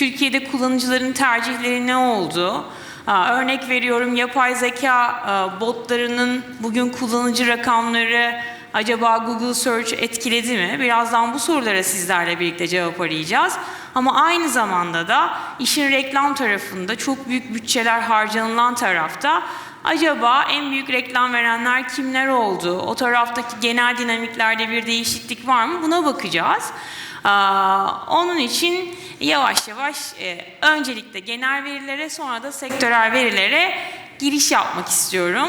Türkiye'de kullanıcıların tercihleri ne oldu? Örnek veriyorum yapay zeka botlarının bugün kullanıcı rakamları acaba Google Search etkiledi mi? Birazdan bu sorulara sizlerle birlikte cevap arayacağız. Ama aynı zamanda da işin reklam tarafında çok büyük bütçeler harcanılan tarafta acaba en büyük reklam verenler kimler oldu? O taraftaki genel dinamiklerde bir değişiklik var mı? Buna bakacağız. Onun için yavaş yavaş e, öncelikle genel verilere sonra da sektörel verilere giriş yapmak istiyorum.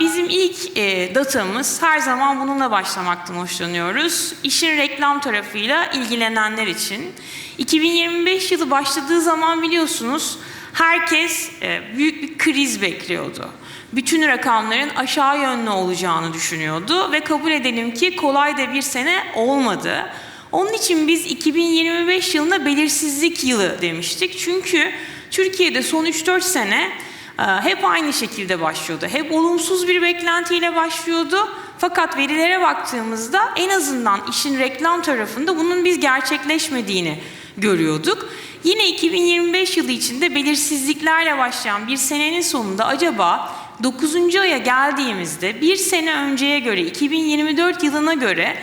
Bizim ilk e, datamız her zaman bununla başlamaktan hoşlanıyoruz. İşin reklam tarafıyla ilgilenenler için. 2025 yılı başladığı zaman biliyorsunuz herkes e, büyük bir kriz bekliyordu. Bütün rakamların aşağı yönlü olacağını düşünüyordu ve kabul edelim ki kolay da bir sene olmadı. Onun için biz 2025 yılına belirsizlik yılı demiştik. Çünkü Türkiye'de son 3-4 sene e, hep aynı şekilde başlıyordu. Hep olumsuz bir beklentiyle başlıyordu. Fakat verilere baktığımızda en azından işin reklam tarafında bunun biz gerçekleşmediğini görüyorduk. Yine 2025 yılı içinde belirsizliklerle başlayan bir senenin sonunda acaba 9. aya geldiğimizde bir sene önceye göre 2024 yılına göre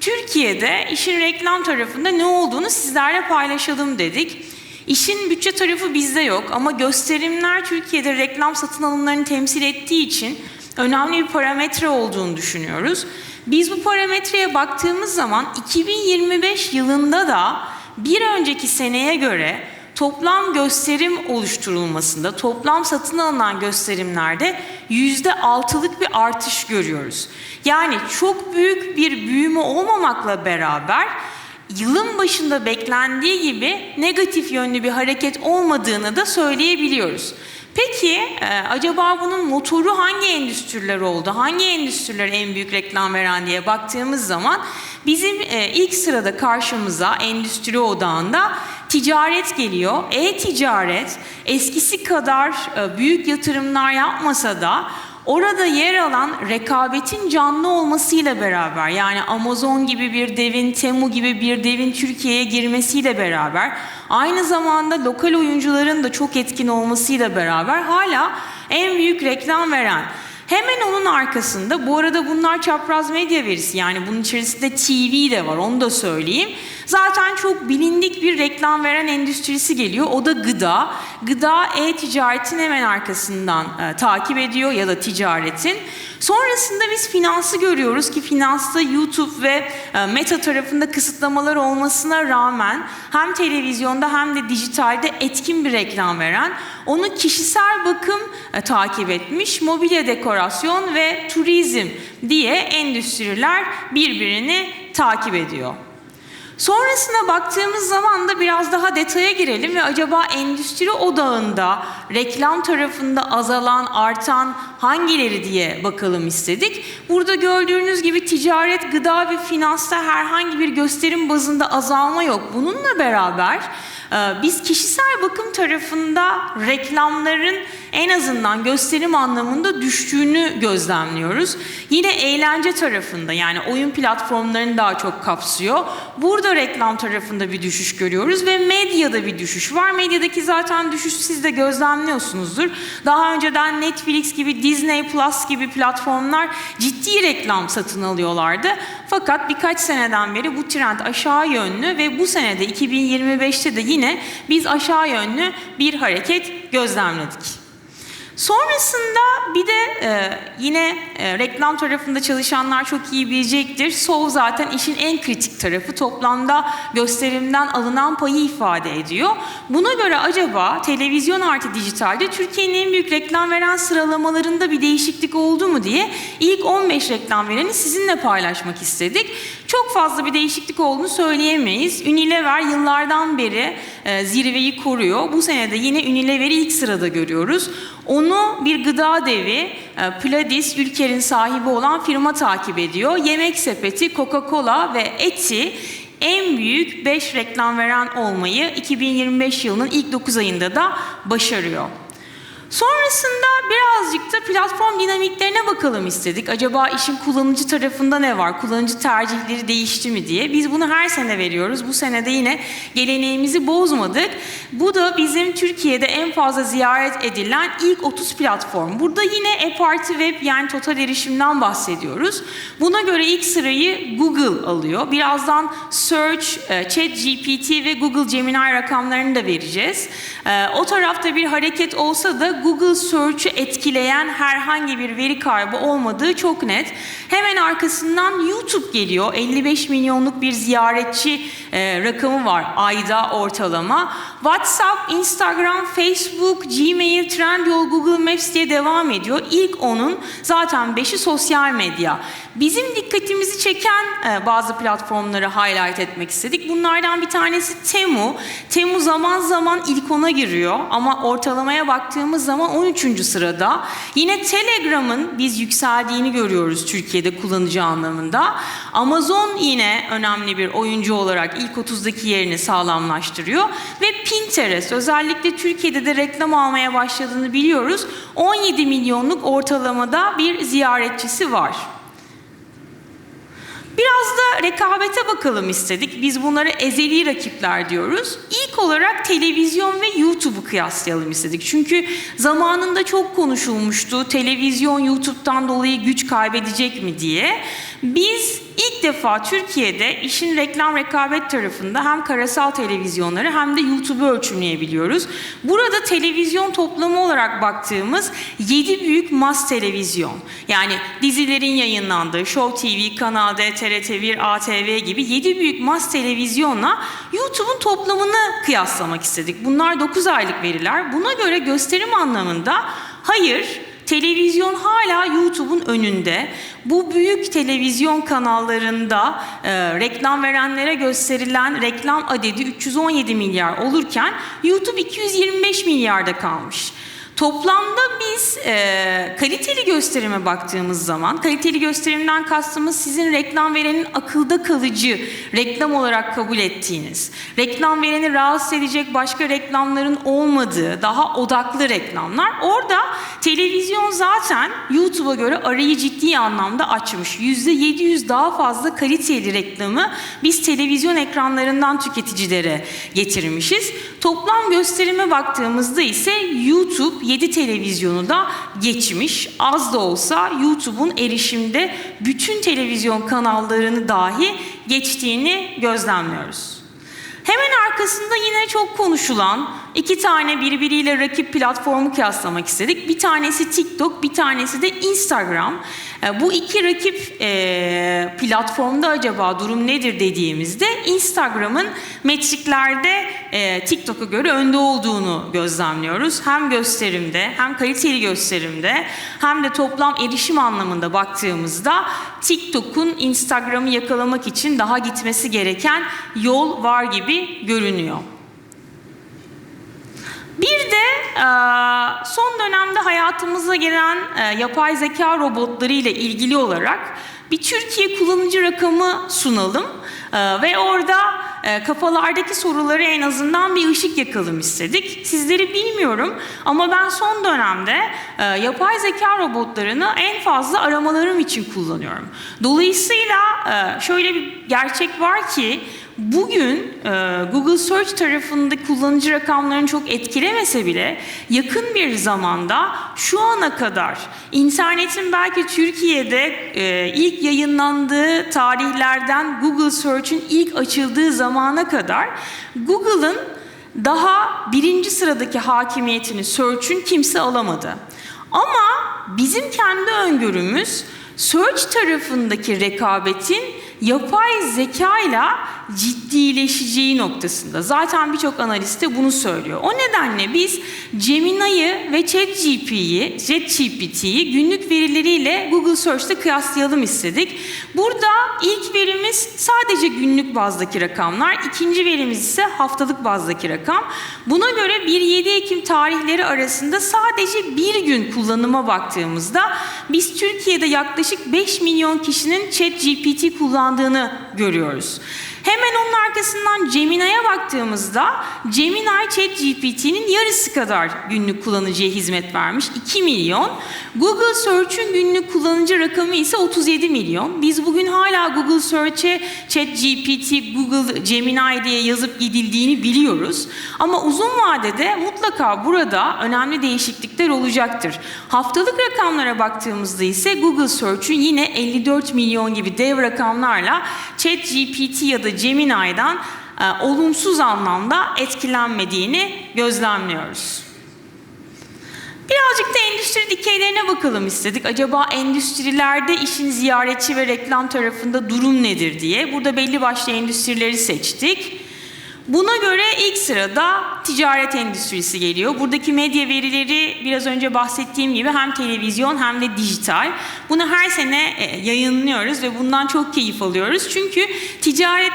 Türkiye'de işin reklam tarafında ne olduğunu sizlerle paylaşalım dedik. İşin bütçe tarafı bizde yok ama gösterimler Türkiye'de reklam satın alımlarını temsil ettiği için önemli bir parametre olduğunu düşünüyoruz. Biz bu parametreye baktığımız zaman 2025 yılında da bir önceki seneye göre toplam gösterim oluşturulmasında, toplam satın alınan gösterimlerde yüzde altılık bir artış görüyoruz. Yani çok büyük bir büyüme olmamakla beraber yılın başında beklendiği gibi negatif yönlü bir hareket olmadığını da söyleyebiliyoruz. Peki e, acaba bunun motoru hangi endüstriler oldu? Hangi endüstriler en büyük reklam veren diye baktığımız zaman bizim e, ilk sırada karşımıza endüstri odağında ticaret geliyor. E-ticaret eskisi kadar e, büyük yatırımlar yapmasa da Orada yer alan rekabetin canlı olmasıyla beraber yani Amazon gibi bir devin, Temu gibi bir devin Türkiye'ye girmesiyle beraber aynı zamanda lokal oyuncuların da çok etkin olmasıyla beraber hala en büyük reklam veren Hemen onun arkasında bu arada bunlar çapraz medya verisi yani bunun içerisinde TV de var onu da söyleyeyim. Zaten çok bilindik bir reklam veren endüstrisi geliyor. O da gıda. Gıda e-ticaretin hemen arkasından e, takip ediyor ya da ticaretin. Sonrasında biz finansı görüyoruz ki finansta YouTube ve e, Meta tarafında kısıtlamalar olmasına rağmen hem televizyonda hem de dijitalde etkin bir reklam veren, onu kişisel bakım e, takip etmiş, mobilya dekorasyon ve turizm diye endüstriler birbirini takip ediyor. Sonrasına baktığımız zaman da biraz daha detaya girelim ve acaba endüstri odağında reklam tarafında azalan, artan hangileri diye bakalım istedik. Burada gördüğünüz gibi ticaret, gıda ve finansta herhangi bir gösterim bazında azalma yok. Bununla beraber e, biz kişisel bakım tarafında reklamların en azından gösterim anlamında düştüğünü gözlemliyoruz. Yine eğlence tarafında yani oyun platformlarını daha çok kapsıyor. Burada reklam tarafında bir düşüş görüyoruz ve medyada bir düşüş var. Medyadaki zaten düşüş siz de gözlemliyorsunuzdur. Daha önceden Netflix gibi, Disney Plus gibi platformlar ciddi reklam satın alıyorlardı. Fakat birkaç seneden beri bu trend aşağı yönlü ve bu senede 2025'te de yine biz aşağı yönlü bir hareket gözlemledik. Sonrasında bir de e, yine e, reklam tarafında çalışanlar çok iyi bilecektir. SOV zaten işin en kritik tarafı toplamda gösterimden alınan payı ifade ediyor. Buna göre acaba televizyon artı dijitalde Türkiye'nin en büyük reklam veren sıralamalarında bir değişiklik oldu mu diye ilk 15 reklam vereni sizinle paylaşmak istedik. Çok fazla bir değişiklik olduğunu söyleyemeyiz. Unilever yıllardan beri e, zirveyi koruyor. Bu sene de yine Unilever'i ilk sırada görüyoruz. Onu bir gıda devi e, Pladis Ülker'in sahibi olan firma takip ediyor. Yemek sepeti, Coca-Cola ve Eti en büyük 5 reklam veren olmayı 2025 yılının ilk 9 ayında da başarıyor. Sonrasında birazcık da platform dinamiklerine bakalım istedik. Acaba işin kullanıcı tarafında ne var? Kullanıcı tercihleri değişti mi diye. Biz bunu her sene veriyoruz. Bu sene de yine geleneğimizi bozmadık. Bu da bizim Türkiye'de en fazla ziyaret edilen ilk 30 platform. Burada yine e-parti web yani total erişimden bahsediyoruz. Buna göre ilk sırayı Google alıyor. Birazdan Search, e, ChatGPT ve Google Gemini rakamlarını da vereceğiz. E, O tarafta bir hareket olsa da Google Search'ü etkileyen herhangi bir veri kaybı olmadığı çok net. Hemen arkasından YouTube geliyor. 55 milyonluk bir ziyaretçi e, rakamı var ayda ortalama. WhatsApp, Instagram, Facebook, Gmail, Trendyol, Google Maps diye devam ediyor. İlk onun zaten 5'i sosyal medya. Bizim dikkatimizi çeken e, bazı platformları highlight etmek istedik. Bunlardan bir tanesi Temu. Temu zaman zaman ilk ona giriyor ama ortalamaya baktığımız zaman 13. sırada. Yine Telegram'ın biz yükseldiğini görüyoruz Türkiye'de kullanıcı anlamında. Amazon yine önemli bir oyuncu olarak ilk 30'daki yerini sağlamlaştırıyor ve Pinterest özellikle Türkiye'de de reklam almaya başladığını biliyoruz. 17 milyonluk ortalamada bir ziyaretçisi var. Biraz da rekabete bakalım istedik. Biz bunlara ezeli rakipler diyoruz. Olarak televizyon ve YouTube'u kıyaslayalım istedik. Çünkü zamanında çok konuşulmuştu. Televizyon YouTube'dan dolayı güç kaybedecek mi diye. Biz ilk defa Türkiye'de işin reklam rekabet tarafında hem karasal televizyonları hem de YouTube'u ölçümleyebiliyoruz. Burada televizyon toplamı olarak baktığımız 7 büyük mas televizyon. Yani dizilerin yayınlandığı Show TV, Kanal D, TRT1, ATV gibi 7 büyük mas televizyonla YouTube'un toplamını kıyaslamak istedik. Bunlar 9 aylık veriler. Buna göre gösterim anlamında hayır Televizyon hala YouTube'un önünde. Bu büyük televizyon kanallarında e, reklam verenlere gösterilen reklam adedi 317 milyar olurken YouTube 225 milyarda kalmış. Toplamda biz e, kaliteli gösterime baktığımız zaman, kaliteli gösterimden kastımız sizin reklam verenin akılda kalıcı reklam olarak kabul ettiğiniz, reklam vereni rahatsız edecek başka reklamların olmadığı, daha odaklı reklamlar. Orada televizyon zaten YouTube'a göre arayı ciddi anlamda açmış. %700 daha fazla kaliteli reklamı biz televizyon ekranlarından tüketicilere getirmişiz. Toplam gösterime baktığımızda ise YouTube 7 televizyonu da geçmiş. Az da olsa YouTube'un erişimde bütün televizyon kanallarını dahi geçtiğini gözlemliyoruz. Hemen arkasında yine çok konuşulan iki tane birbiriyle rakip platformu kıyaslamak istedik. Bir tanesi TikTok, bir tanesi de Instagram. E, Bu iki rakip e, platformda acaba durum nedir dediğimizde Instagram'ın metriklerde e, TikTok'a göre önde olduğunu gözlemliyoruz. Hem gösterimde hem kaliteli gösterimde hem de toplam erişim anlamında baktığımızda TikTok'un Instagram'ı yakalamak için daha gitmesi gereken yol var gibi görünüyor. Bir de e, son dönemde hayatımıza giren e, yapay zeka robotları ile ilgili olarak bir Türkiye kullanıcı rakamı sunalım E, ve orada kafalardaki soruları en azından bir ışık yakalım istedik. Sizleri bilmiyorum ama ben son dönemde yapay zeka robotlarını en fazla aramalarım için kullanıyorum. Dolayısıyla şöyle bir gerçek var ki Bugün e, Google Search tarafında kullanıcı rakamlarını çok etkilemese bile yakın bir zamanda şu ana kadar internetin belki Türkiye'de e, ilk yayınlandığı tarihlerden Google Search'ün ilk açıldığı zamana kadar Google'ın daha birinci sıradaki hakimiyetini Search'ün kimse alamadı. Ama bizim kendi öngörümüz Search tarafındaki rekabetin yapay zeka ile ciddileşeceği noktasında. Zaten birçok analist de bunu söylüyor. O nedenle biz Gemini'yi ve ChatGPT'yi, ChatGPT'yi günlük verileriyle Google Search'te kıyaslayalım istedik. Burada ilk verimiz sadece günlük bazdaki rakamlar, ikinci verimiz ise haftalık bazdaki rakam. Buna göre 1-7 Ekim tarihleri arasında sadece bir gün kullanıma baktığımızda biz Türkiye'de yaklaşık 5 milyon kişinin ChatGPT kullandığını görüyoruz. Hemen onun arkasından Gemini'ye baktığımızda Gemini ChatGPT'nin yarısı kadar günlük kullanıcıya hizmet vermiş 2 milyon. Google Search'ün günlük kullanıcı rakamı ise 37 milyon. Biz bugün hala Google Search'e ChatGPT, Google Gemini diye yazıp gidildiğini biliyoruz. Ama uzun vadede mutlaka burada önemli değişiklikler olacaktır. Haftalık rakamlara baktığımızda ise Google Search'ün yine 54 milyon gibi dev rakamlarla ChatGPT ya da Gemini'den e, olumsuz anlamda etkilenmediğini gözlemliyoruz. Birazcık da endüstri dikeylerine bakalım istedik. Acaba endüstrilerde işin ziyaretçi ve reklam tarafında durum nedir diye. Burada belli başlı endüstrileri seçtik. Buna göre ilk sırada ticaret endüstrisi geliyor. Buradaki medya verileri biraz önce bahsettiğim gibi hem televizyon hem de dijital. Bunu her sene e, yayınlıyoruz ve bundan çok keyif alıyoruz. Çünkü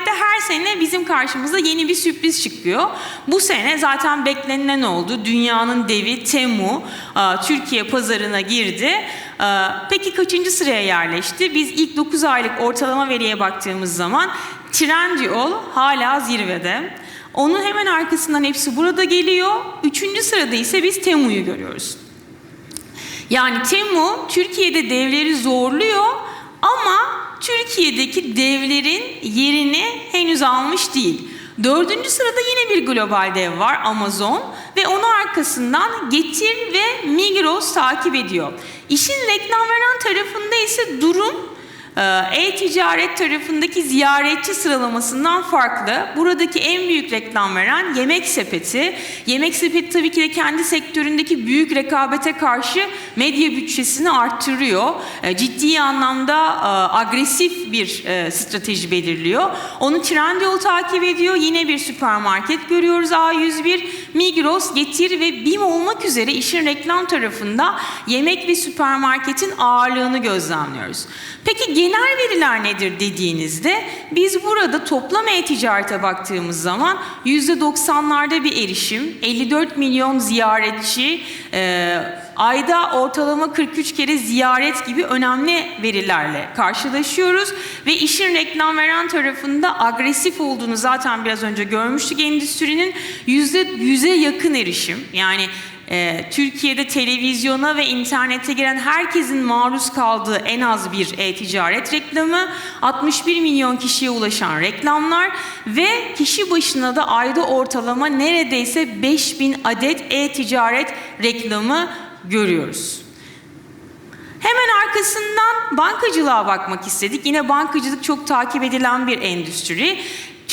ticarette her sene bizim karşımıza yeni bir sürpriz çıkıyor. Bu sene zaten beklenilen oldu. Dünyanın devi Temu e, Türkiye pazarına girdi. E, Peki kaçıncı sıraya yerleşti? Biz ilk 9 aylık ortalama veriye baktığımız zaman Trendyol hala zirvede. Onun hemen arkasından hepsi burada geliyor. Üçüncü sırada ise biz Temu'yu görüyoruz. Yani Temu Türkiye'de devleri zorluyor ama Türkiye'deki devlerin yerini henüz almış değil. Dördüncü sırada yine bir global dev var Amazon ve onun arkasından Getir ve Migros takip ediyor. İşin reklam veren tarafında ise durum e-ticaret tarafındaki ziyaretçi sıralamasından farklı. Buradaki en büyük reklam veren Yemek Sepeti. Yemek Sepeti tabii ki de kendi sektöründeki büyük rekabete karşı medya bütçesini arttırıyor. Ee, Ciddi anlamda e, agresif bir e, strateji belirliyor. Onu Trendyol takip ediyor. Yine bir süpermarket görüyoruz A101. Migros, Getir ve BİM olmak üzere işin reklam tarafında yemek ve süpermarketin ağırlığını gözlemliyoruz. Peki genel veriler nedir dediğinizde biz burada toplam e-ticarete baktığımız zaman %90'larda bir erişim, 54 milyon ziyaretçi, e, ayda ortalama 43 kere ziyaret gibi önemli verilerle karşılaşıyoruz ve işin reklam veren tarafında agresif olduğunu zaten biraz önce görmüştük endüstrinin %100'e yakın erişim. Yani ee, Türkiye'de televizyona ve internete giren herkesin maruz kaldığı en az bir e-ticaret reklamı, 61 milyon kişiye ulaşan reklamlar ve kişi başına da ayda ortalama neredeyse 5000 adet e-ticaret reklamı görüyoruz. Hemen arkasından bankacılığa bakmak istedik. Yine bankacılık çok takip edilen bir endüstri.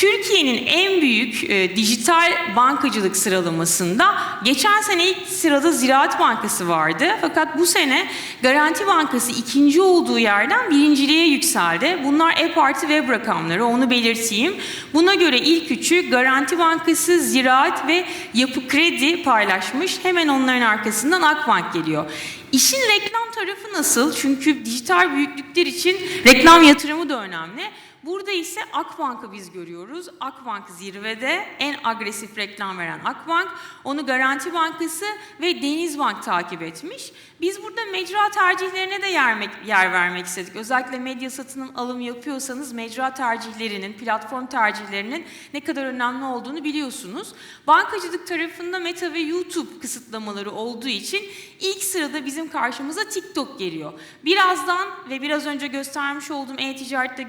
Türkiye'nin en büyük e, dijital bankacılık sıralamasında geçen sene ilk sırada Ziraat Bankası vardı. Fakat bu sene Garanti Bankası ikinci olduğu yerden birinciliğe yükseldi. Bunlar e-parti web rakamları onu belirteyim. Buna göre ilk üçü Garanti Bankası, Ziraat ve Yapı Kredi paylaşmış. Hemen onların arkasından Akbank geliyor. İşin reklam tarafı nasıl? Çünkü dijital büyüklükler için reklam yatırımı da önemli. Burada ise Akbank'ı biz görüyoruz. Akbank zirvede en agresif reklam veren Akbank. Onu Garanti Bankası ve Denizbank takip etmiş. Biz burada mecra tercihlerine de yer, yer vermek istedik. Özellikle medya satının alım yapıyorsanız mecra tercihlerinin, platform tercihlerinin ne kadar önemli olduğunu biliyorsunuz. Bankacılık tarafında Meta ve YouTube kısıtlamaları olduğu için ilk sırada bizim karşımıza TikTok geliyor. Birazdan ve biraz önce göstermiş olduğum e-ticarette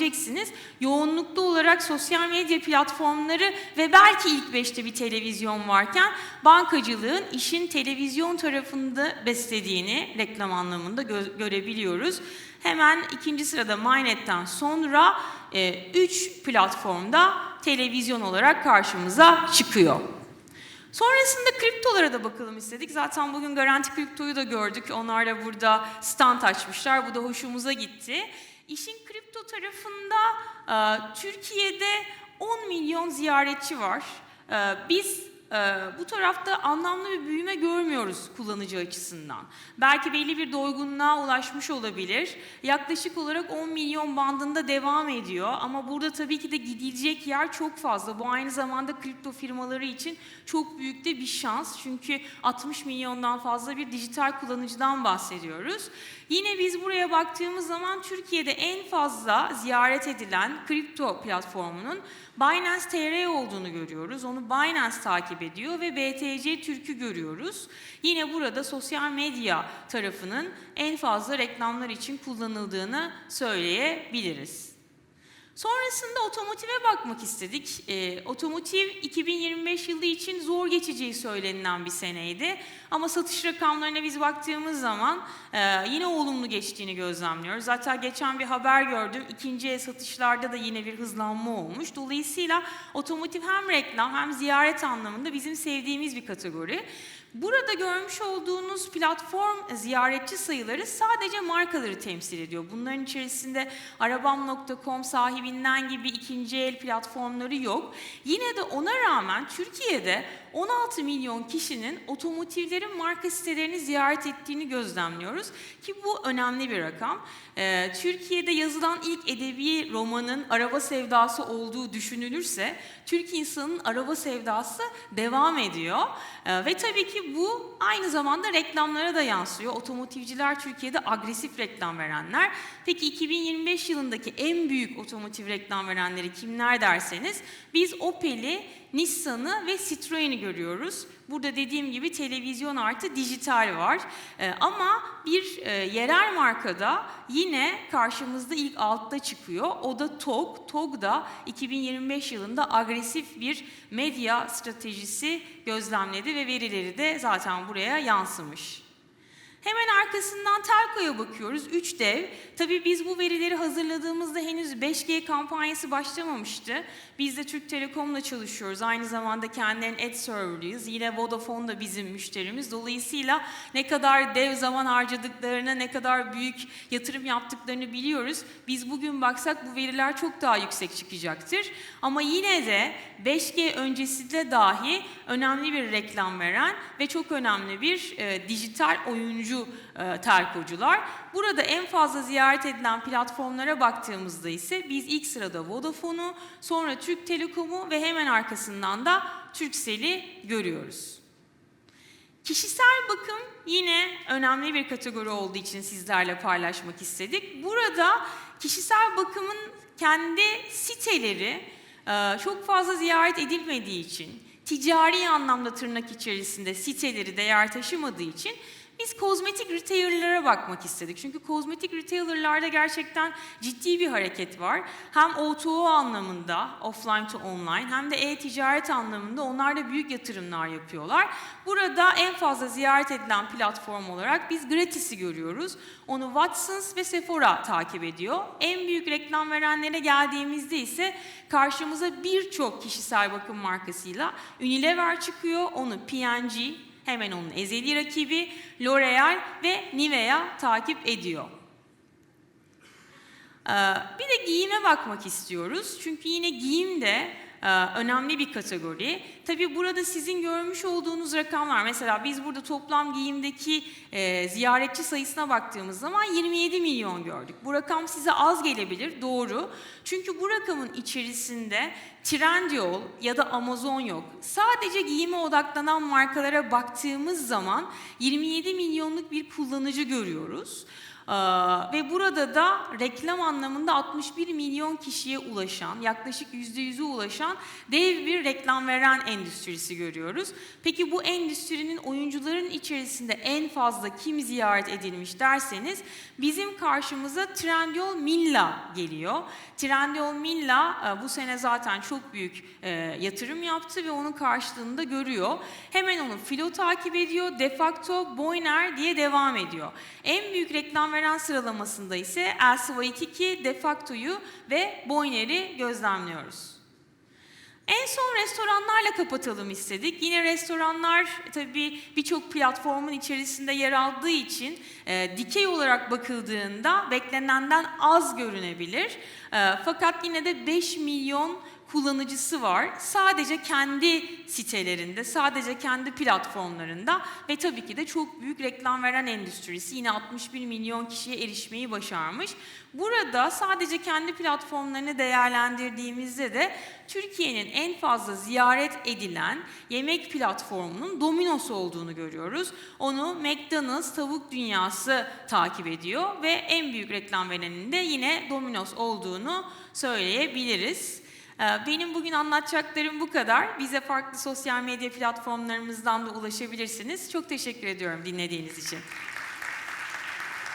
gözlemleyeceksiniz. Yoğunlukta olarak sosyal medya platformları ve belki ilk beşte bir televizyon varken bankacılığın işin televizyon tarafında beslediğini reklam anlamında gö- görebiliyoruz. Hemen ikinci sırada MyNet'ten sonra 3 e, platformda televizyon olarak karşımıza çıkıyor. Sonrasında kriptolara da bakalım istedik. Zaten bugün Garanti Kripto'yu da gördük. Onlar da burada stand açmışlar. Bu da hoşumuza gitti. İşin kripto tarafında e, Türkiye'de 10 milyon ziyaretçi var. E, biz e, bu tarafta anlamlı bir büyüme görmüyoruz kullanıcı açısından. Belki belli bir doygunluğa ulaşmış olabilir. Yaklaşık olarak 10 milyon bandında devam ediyor ama burada tabii ki de gidilecek yer çok fazla. Bu aynı zamanda kripto firmaları için çok büyük de bir şans. Çünkü 60 milyondan fazla bir dijital kullanıcıdan bahsediyoruz. Yine biz buraya baktığımız zaman Türkiye'de en fazla ziyaret edilen kripto platformunun Binance TR olduğunu görüyoruz. Onu Binance takip ediyor ve BTC Türk'ü görüyoruz. Yine burada sosyal medya tarafının en fazla reklamlar için kullanıldığını söyleyebiliriz. Sonrasında otomotive bakmak istedik. E, otomotiv 2025 yılı için zor geçeceği söylenilen bir seneydi. Ama satış rakamlarına biz baktığımız zaman e, yine olumlu geçtiğini gözlemliyoruz. Zaten geçen bir haber gördüm. İkinci el satışlarda da yine bir hızlanma olmuş. Dolayısıyla otomotiv hem reklam hem ziyaret anlamında bizim sevdiğimiz bir kategori. Burada görmüş olduğunuz platform ziyaretçi sayıları sadece markaları temsil ediyor. Bunların içerisinde arabam.com sahibinden gibi ikinci el platformları yok. Yine de ona rağmen Türkiye'de 16 milyon kişinin otomotivlerin marka sitelerini ziyaret ettiğini gözlemliyoruz ki bu önemli bir rakam. Ee, Türkiye'de yazılan ilk edebi romanın araba sevdası olduğu düşünülürse Türk insanının araba sevdası devam ediyor. Ee, ve tabii ki bu aynı zamanda reklamlara da yansıyor. Otomotivciler Türkiye'de agresif reklam verenler. Peki 2025 yılındaki en büyük otomotiv reklam verenleri kimler derseniz biz Opel'i, Nissan'ı ve Citroen'i görüyoruz. Burada dediğim gibi televizyon artı dijital var. Ee, ama bir e, yerel markada yine karşımızda ilk altta çıkıyor. O da TOG. TOG da 2025 yılında agresif bir medya stratejisi gözlemledi ve verileri de zaten buraya yansımış. Hemen arkasından Telko'ya bakıyoruz. 3 dev. Tabii biz bu verileri hazırladığımızda henüz 5G kampanyası başlamamıştı. Biz de Türk Telekom'la çalışıyoruz. Aynı zamanda kendilerinin ad server'ıyız. Yine Vodafone da bizim müşterimiz. Dolayısıyla ne kadar dev zaman harcadıklarını, ne kadar büyük yatırım yaptıklarını biliyoruz. Biz bugün baksak bu veriler çok daha yüksek çıkacaktır. Ama yine de 5G öncesinde dahi önemli bir reklam veren ve çok önemli bir e, dijital oyuncu e, telkocular. Burada en fazla ziyaret edilen platformlara baktığımızda ise biz ilk sırada Vodafone'u, sonra Türk Telekom'u ve hemen arkasından da Turkcell'i görüyoruz. Kişisel bakım yine önemli bir kategori olduğu için sizlerle paylaşmak istedik. Burada kişisel bakımın kendi siteleri e, çok fazla ziyaret edilmediği için, ticari anlamda tırnak içerisinde siteleri değer taşımadığı için biz kozmetik retailer'lara bakmak istedik. Çünkü kozmetik retailer'larda gerçekten ciddi bir hareket var. Hem O2O anlamında, offline to online, hem de e-ticaret anlamında onlar da büyük yatırımlar yapıyorlar. Burada en fazla ziyaret edilen platform olarak biz Gratis'i görüyoruz. Onu Watsons ve Sephora takip ediyor. En büyük reklam verenlere geldiğimizde ise karşımıza birçok kişisel bakım markasıyla Unilever çıkıyor. Onu P&G, Hemen onun ezeli rakibi L'Oreal ve Nivea takip ediyor. Ee, bir de giyime bakmak istiyoruz. Çünkü yine giyim de önemli bir kategori. Tabii burada sizin görmüş olduğunuz rakamlar, mesela biz burada toplam giyimdeki e, ziyaretçi sayısına baktığımız zaman 27 milyon gördük. Bu rakam size az gelebilir, doğru. Çünkü bu rakamın içerisinde Trendyol ya da Amazon yok. Sadece giyime odaklanan markalara baktığımız zaman 27 milyonluk bir kullanıcı görüyoruz. Ee, ve burada da reklam anlamında 61 milyon kişiye ulaşan, yaklaşık %100'e ulaşan dev bir reklam veren endüstrisi görüyoruz. Peki bu endüstrinin oyuncuların içerisinde en fazla kim ziyaret edilmiş derseniz bizim karşımıza Trendyol Milla geliyor. Trendyol Milla e, bu sene zaten çok büyük e, yatırım yaptı ve onun karşılığını da görüyor. Hemen onu Filo takip ediyor, Defacto, Boyner diye devam ediyor. En büyük reklam veren sıralamasında ise LC2, Defacto'yu ve Boyner'i gözlemliyoruz. En son restoranlarla kapatalım istedik. Yine restoranlar e, tabii birçok platformun içerisinde yer aldığı için e, dikey olarak bakıldığında beklenenden az görünebilir. E, fakat yine de 5 milyon kullanıcısı var. Sadece kendi sitelerinde, sadece kendi platformlarında ve tabii ki de çok büyük reklam veren endüstrisi yine 61 milyon kişiye erişmeyi başarmış. Burada sadece kendi platformlarını değerlendirdiğimizde de Türkiye'nin en fazla ziyaret edilen yemek platformunun Domino's olduğunu görüyoruz. Onu McDonald's Tavuk Dünyası takip ediyor ve en büyük reklam verenin de yine Domino's olduğunu söyleyebiliriz. Ee, Benim bugün anlatacaklarım bu kadar. Bize farklı sosyal medya platformlarımızdan da ulaşabilirsiniz. Çok teşekkür ediyorum dinlediğiniz için.